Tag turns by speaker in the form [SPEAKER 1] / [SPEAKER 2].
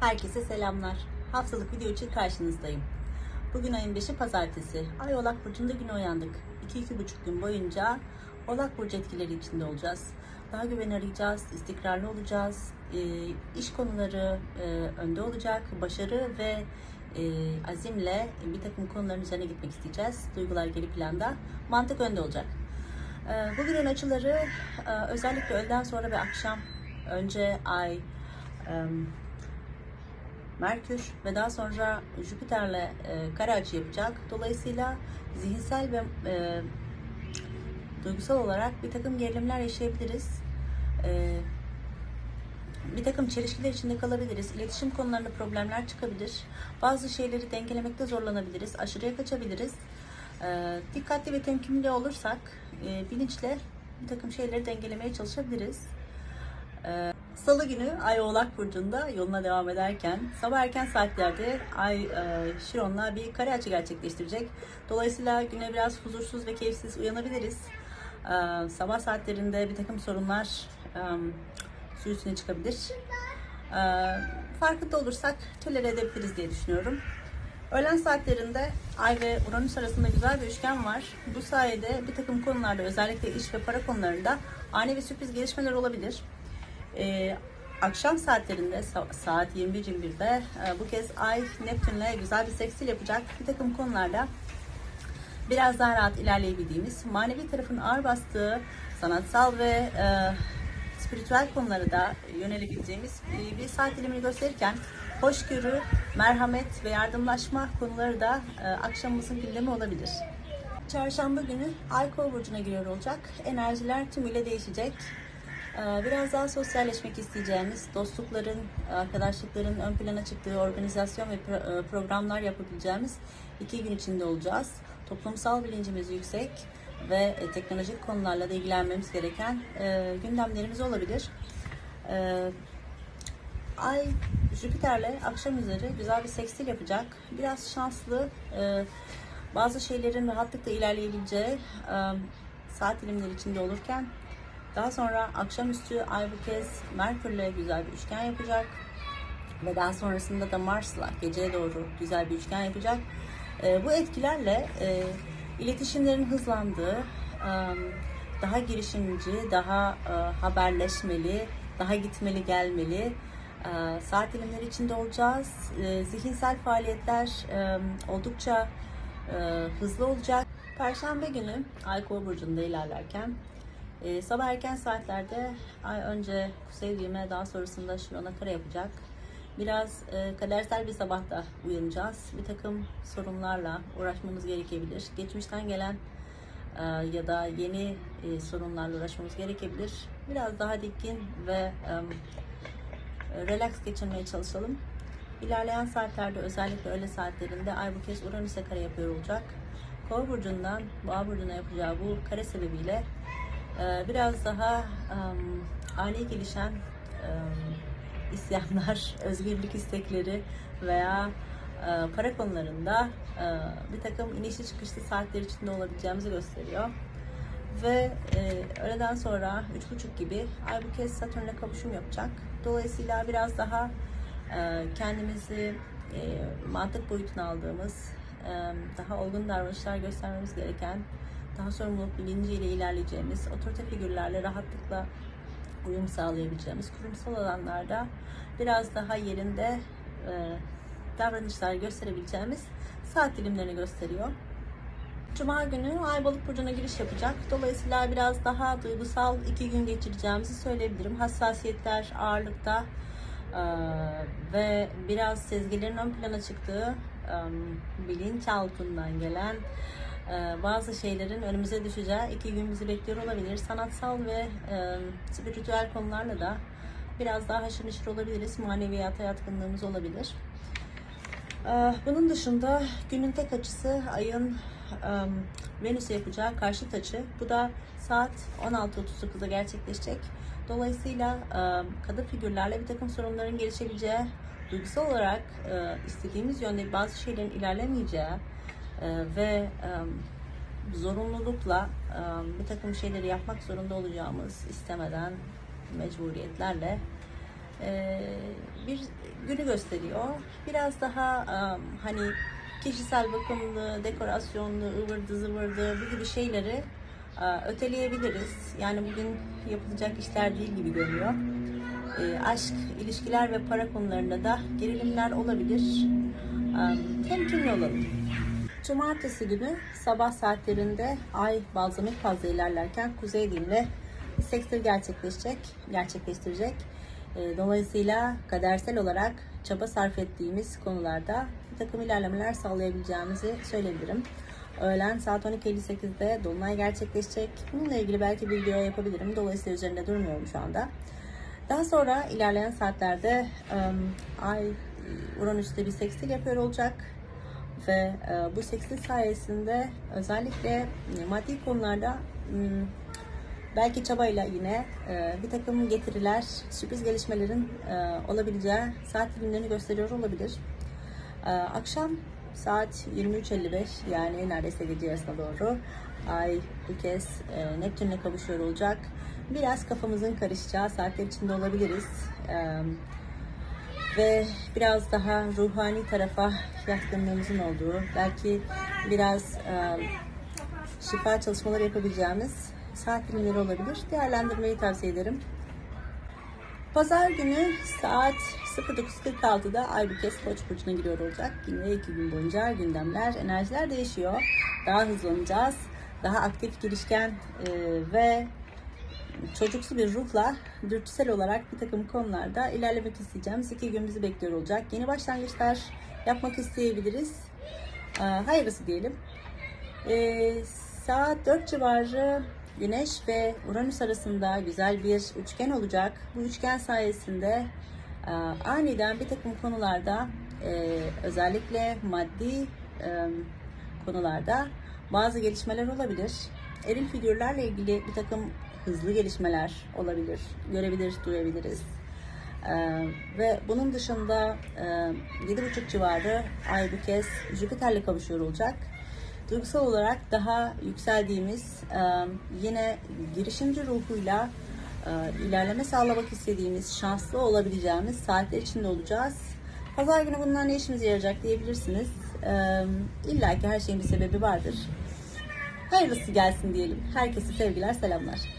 [SPEAKER 1] Herkese selamlar. Haftalık video için karşınızdayım. Bugün ayın 5'i pazartesi. Ay Oğlak Burcu'nda güne uyandık. 2-2,5 gün boyunca Oğlak Burcu etkileri içinde olacağız. Daha güven arayacağız, istikrarlı olacağız. Ee, iş konuları e, önde olacak. Başarı ve e, azimle bir takım konuların üzerine gitmek isteyeceğiz. Duygular geri planda. Mantık önde olacak. Ee, bu günün açıları e, özellikle öğleden sonra ve akşam önce ay, em, Merkür ve daha sonra Jüpiter'le e, kare açı yapacak. Dolayısıyla zihinsel ve e, duygusal olarak bir takım gerilimler yaşayabiliriz. E, bir takım çelişkiler içinde kalabiliriz. İletişim konularında problemler çıkabilir. Bazı şeyleri dengelemekte zorlanabiliriz. Aşırıya kaçabiliriz. E, dikkatli ve temkinli olursak e, bilinçle bir takım şeyleri dengelemeye çalışabiliriz. Ee, Salı günü Ay Oğlak Burcu'nda yoluna devam ederken sabah erken saatlerde Ay e, Şiron'la bir kare açı gerçekleştirecek. Dolayısıyla güne biraz huzursuz ve keyifsiz uyanabiliriz. Ee, sabah saatlerinde bir takım sorunlar e, su üstüne çıkabilir. Ee, farkında olursak tolere edebiliriz diye düşünüyorum. Öğlen saatlerinde Ay ve Uranüs arasında güzel bir üçgen var. Bu sayede bir takım konularda özellikle iş ve para konularında ani ve sürpriz gelişmeler olabilir. Ee, akşam saatlerinde sa- saat 21.21'de e, bu kez Ay Neptün'le güzel bir seksil yapacak. Bir takım konularda biraz daha rahat ilerleyebildiğimiz, manevi tarafın ağır bastığı sanatsal ve e, spiritüel konulara da yönelebileceğimiz e, bir saat dilimini gösterirken hoşgörü, merhamet ve yardımlaşma konuları da e, akşamımızın gündemi olabilir. Çarşamba günü Ay Kova burcuna giriyor olacak. Enerjiler tümüyle değişecek. Ee, Biraz daha sosyalleşmek isteyeceğimiz, dostlukların, arkadaşlıkların ön plana çıktığı organizasyon ve e, programlar yapabileceğimiz iki gün içinde olacağız. Toplumsal bilincimiz yüksek ve e, teknolojik konularla da ilgilenmemiz gereken e, gündemlerimiz olabilir. Ay Jüpiter'le akşam üzeri güzel bir sekstil yapacak. Biraz şanslı, bazı şeylerin rahatlıkla ilerleyebileceği saat dilimleri içinde olurken daha sonra akşamüstü Ay bu kez Merkür'le güzel bir üçgen yapacak. Ve daha sonrasında da Mars'la geceye doğru güzel bir üçgen yapacak. E, bu etkilerle e, iletişimlerin hızlandığı, e, daha girişimci, daha e, haberleşmeli, daha gitmeli gelmeli e, saat dilimleri içinde olacağız. E, zihinsel faaliyetler e, oldukça e, hızlı olacak. Perşembe günü Ay Kova burcunda ilerlerken e, sabah erken saatlerde Ay önce kuzey düğme daha sonrasında Şiron'a kare yapacak. Biraz e, kadersel bir sabahta uyanacağız. Bir takım sorunlarla uğraşmamız gerekebilir. Geçmişten gelen e, ya da yeni e, sorunlarla uğraşmamız gerekebilir. Biraz daha dikkin ve e, relax geçirmeye çalışalım. İlerleyen saatlerde özellikle öğle saatlerinde Ay bu kez Uranüs'e kare yapıyor olacak. Kova burcundan Boğa burcuna yapacağı bu kare sebebiyle biraz daha em, ani gelişen em, isyanlar, özgürlük istekleri veya e, para konularında bir takım inişli çıkışlı saatler içinde olabileceğimizi gösteriyor. Ve öğleden sonra 3.30 gibi Ay bu kez Satürn'le kavuşum yapacak. Dolayısıyla biraz daha kendimizi mantık boyutuna aldığımız, daha olgun davranışlar göstermemiz gereken, daha sorumluluk bilinciyle ilerleyeceğimiz, otorite figürlerle rahatlıkla uyum sağlayabileceğimiz kurumsal alanlarda biraz daha yerinde e, davranışlar gösterebileceğimiz saat dilimlerini gösteriyor. Cuma günü Ay Balık burcuna giriş yapacak. Dolayısıyla biraz daha duygusal iki gün geçireceğimizi söyleyebilirim. Hassasiyetler ağırlıkta e, ve biraz sezgilerin ön plana çıktığı e, bilinç altından gelen bazı şeylerin önümüze düşeceği iki gün bizi bekliyor olabilir. Sanatsal ve e, spiritüel konularla da biraz daha haşır neşir olabiliriz. Maneviyata yatkınlığımız olabilir. Ee, Bunun dışında günün tek açısı ayın em, Venüs'e yapacağı karşıt açı. Bu da saat 16.39'da gerçekleşecek. Dolayısıyla em, kadın figürlerle bir takım sorunların gelişebileceği, duygusal olarak e, istediğimiz yönde bazı şeylerin ilerlemeyeceği e, ve em, zorunlulukla bir takım şeyleri yapmak zorunda olacağımız istemeden mecburiyetlerle e, bir günü gösteriyor. Biraz daha hani kişisel bakımlı, dekorasyonlu, ıvırdı zıvırdı bu gibi şeyleri e, öteleyebiliriz. Yani bugün yapılacak işler değil gibi görünüyor. E, aşk, ilişkiler ve para konularında da gerilimler olabilir. Temkinli olalım. Cumartesi günü sabah saatlerinde ay balzamik fazla ilerlerken kuzey bir sekstil gerçekleşecek, gerçekleştirecek. E, Dolayısıyla kadersel olarak çaba sarf ettiğimiz konularda bir takım ilerlemeler sağlayabileceğimizi söyleyebilirim. Öğlen saat 12.58'de Dolunay gerçekleşecek. Bununla ilgili belki bir video yapabilirim. Dolayısıyla üzerinde durmuyorum şu anda. Daha sonra ilerleyen saatlerde ım, Ay Uranüs'te bir sekstil yapıyor olacak ve e, bu sekstil sayesinde özellikle e, maddi konularda m, belki çabayla yine e, bir takım getiriler, sürpriz gelişmelerin olabileceği saat dilimlerini gösteriyor olabilir. Akşam saat 23.55 yani neredeyse gece yarısına doğru Ay bu kez e, Neptün'le kavuşuyor olacak. Biraz kafamızın karışacağı saatler içinde olabiliriz. E, ve biraz daha ruhani tarafa yatkınlığımızın olduğu, belki biraz e, şifa çalışmaları yapabileceğimiz saat dilimleri olabilir. Değerlendirmeyi tavsiye ederim. Pazar günü saat 09.46'da Ay kez Koç burcuna giriyor olacak. Yine iki gün boyunca gündemler, enerjiler değişiyor. Daha hızlanacağız. Daha aktif, girişken e, ve çocuksu bir ruhla dürtüsel olarak bir takım konularda ilerlemek isteyeceğimiz iki gün bizi bekliyor olacak. Yeni başlangıçlar yapmak isteyebiliriz. Ee, hayırlısı diyelim. Ee, saat 4 civarı Güneş ve Uranüs arasında güzel bir üçgen olacak. Bu üçgen sayesinde e, aniden bir takım konularda e, özellikle maddi e, konularda bazı gelişmeler olabilir. Eril figürlerle ilgili bir takım hızlı gelişmeler olabilir, görebilir, duyabiliriz. Ee, ve bunun dışında e, 7.5 civarı Ay bu kez Jüpiter'le kavuşuyor olacak. Duygusal olarak daha yükseldiğimiz, e, yine girişimci ruhuyla e, ilerleme sağlamak istediğimiz, şanslı olabileceğimiz saatler içinde olacağız. Pazar günü bunlar ne işimize yarayacak diyebilirsiniz. E, İlla ki her şeyin bir sebebi vardır. Hayırlısı gelsin diyelim. Herkese sevgiler, selamlar.